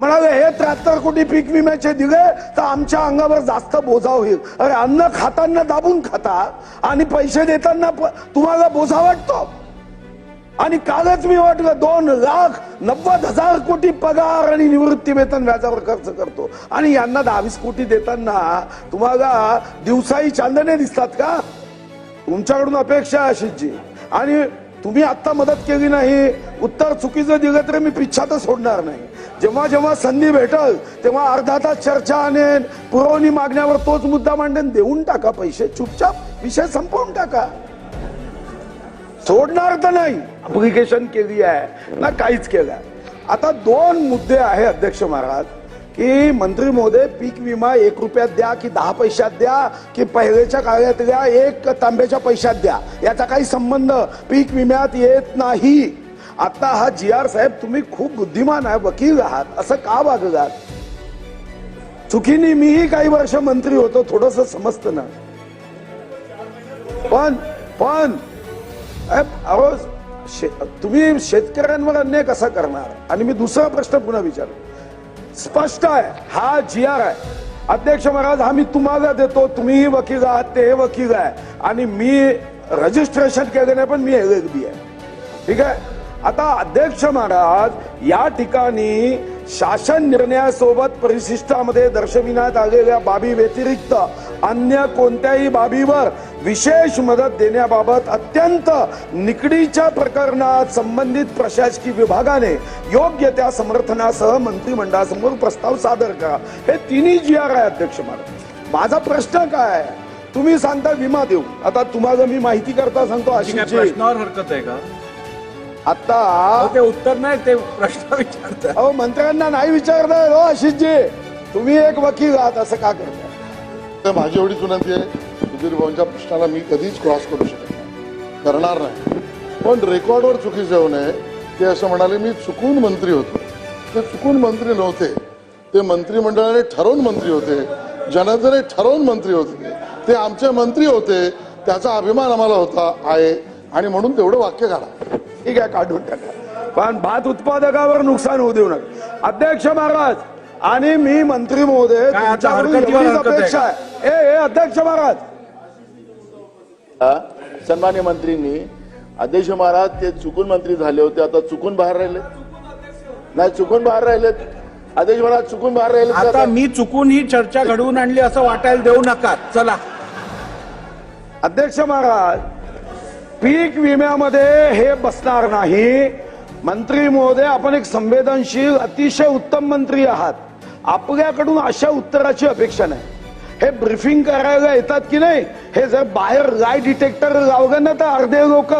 म्हणाले हे त्र्याहत्तर कोटी पीक विम्याचे दिले तर आमच्या अंगावर जास्त बोजा होईल. अरे अन्न खाताना दाबून खाता आणि पैसे देताना प- तुम्हाला बोजा वाटतो. आणि कालच मी वाटलं दोन लाख नव्वद हजार कोटी पगार आणि निवृत्ती वेतन व्याजावर खर्च करतो. आणि यांना दहावीस कोटी देताना तुम्हाला दिवसाही चांदणे दिसतात का? तुमच्याकडून अपेक्षा आहे अशीची आणि तुम्ही आता मदत केली नाही उत्तर चुकीचं दिलं तर मी पिच्छातच सोडणार नाही. जेव्हा जेव्हा संधी भेटल तेव्हा अर्धा तास चर्चा आणेन पुरवणी मागण्यावर तोच मुद्दा मांडेन देऊन टाका पैसे. चुपचाप विषय संपवून टाका. सोडणार तर नाही. अप्लिकेशन केली आहे. ना काहीच केलं. आहे आता दोन मुद्दे आहे अध्यक्ष महाराज. की मंत्री महोदय पीक विमा एक रुपयात द्या की दहा पैशात द्या की पहिलेच्या काळातल्या एक तांब्याच्या पैशात द्या. याचा काही संबंध पीक विम्यात येत नाही. आता हा जी आर साहेब तुम्ही खूप बुद्धिमान आहे वकील आहात असं का वागलात? चुकीने मीही काही वर्ष मंत्री होतो थोडस समजतं ना. पण पण अहो शे- तुम्ही शेतकऱ्यांवर अन्याय कसा करणार? आणि मी दुसरा प्रश्न पुन्हा विचारतो. स्पष्ट आहे. हा जी आर आहे. अध्यक्ष महाराज हा मी तुम्हाला देतो. तुम्हीही वकील आहात ते वकील आहे. आणि मी रजिस्ट्रेशन केले नाही पण मी एल आहे. ठीक आहे? आता अध्यक्ष महाराज या ठिकाणी शासन निर्णयासोबत परिशिष्टामध्ये दर्शविण्यात आलेल्या बाबी व्यतिरिक्त अन्य कोणत्याही बाबीवर विशेष मदत देण्याबाबत अत्यंत निकडीच्या प्रकरणात संबंधित प्रशासकीय विभागाने योग्य त्या समर्थनासह मंत्रिमंडळासमोर प्रस्ताव सादर करा. हे तिन्ही जी आर आहे अध्यक्ष महाराज माझा प्रश्न काय आहे? तुम्ही सांगता विमा देऊ. आता तुम्हाला मी माहिती करता सांगतो अशी प्रश्नावर हरकत आहे का? आता अहो, ते उत्तर नाही ते प्रश्न विचारतात अहो मंत्र्यांना नाही विचारताय हो आशिषजी. तुम्ही एक वकील आहात असं का करताय? तर माझी एवढीच विनंती आहे. सुधीर भाऊंच्या प्रश्नाला मी कधीच क्रॉस करू शकत नाही. करणार नाही. पण रेकॉर्डवर चुकी जाऊ नये ते असं म्हणाले मी चुकून मंत्री होतो. ते चुकून मंत्री नव्हते. ते मंत्रिमंडळाने ठरवून मंत्री होते. जनतेने ठरवून मंत्री होते. ते आमचे मंत्री होते. त्याचा अभिमान आम्हाला होता आहे. आणि म्हणून तेवढं वाक्य काढा. ठीक आहे काढून टाका. पण भात उत्पादकावर नुकसान होऊ देऊ नका. अध्यक्ष महाराज आणि मी मंत्री महोदय काय आता तुमच्याकडून हरकतीवर एवढीच हरकत आहे अपेक्षा आहे ए ए, अध्यक्ष महाराज. सन्मान्य मंत्रींनी अध्यक्ष महाराज ते चुकून मंत्री झाले होते आता चुकून बाहेर राहिले. नाही चुकून बाहेर राहिलेत अध्यक्ष महाराज चुकून बाहेर राहिले आता? मी चुकून ही चर्चा घडवून आणली असं वाटायला देऊ नका. चला. अध्यक्ष महाराज पीक विम्यामध्ये हे बसणार नाही. मंत्री महोदय आपण एक संवेदनशील अतिशय उत्तम मंत्री आहात. आपल्याकडून अशा उत्तराची अपेक्षा नाही. हे ब्रीफिंग करायला येतात की नाही हे जर बाहेर लाय डिटेक्टर लावलं ना तर अर्धे लोक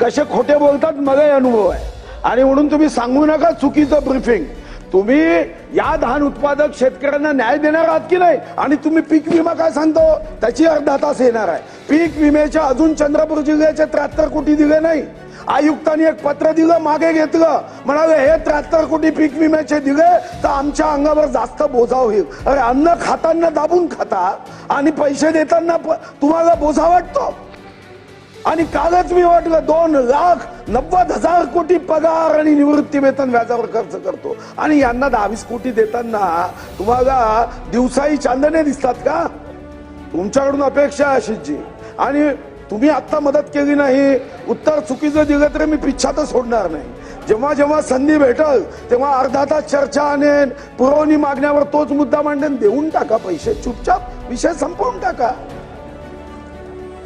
कसे खोटे बोलतात मलाही अनुभव आहे. आणि म्हणून तुम्ही सांगू नका चुकीचं ब्रीफिंग तुम्ही या धान उत्पादक शेतकऱ्यांना न्याय देणार आहात की नाही? आणि तुम्ही पीक विमा काय सांगतो? त्याची अर्धा तास येणार आहे. पीक विम्याच्या अजून चंद्रपूर जिल्ह्याचे त्र्याहत्तर कोटी दिले नाही. आयुक्तांनी एक पत्र दिलं मागे घेतलं. म्हणाले हे त्र्याहत्तर कोटी पीक विम्याचे दिले तर आमच्या अंगावर जास्त बोजा होईल. अरे अन्न खाताना दाबून खाता आणि पैसे देताना प- तुम्हाला बोजा वाटतो. आणि कालच मी वाटलं दोन लाख नव्वद हजार कोटी पगार आणि निवृत्ती वेतन व्याजावर खर्च करतो. आणि यांना दहावीस कोटी देताना तुम्हाला दिवसाही चांदणे दिसतात का? तुमच्याकडून अपेक्षा अशीची आणि तुम्ही आता मदत केली नाही उत्तर चुकीचं दिलं तर मी पिच्छातच सोडणार नाही. जेव्हा जेव्हा संधी भेटल तेव्हा अर्धा तास चर्चा आणेन पुरवणी मागण्यावर तोच मुद्दा मांडेन देऊन टाका पैसे चुपचाप विषय संपवून टाका.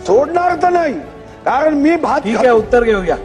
सोडणार तर नाही कारण मी भात ठीक आहे उत्तर घेऊया.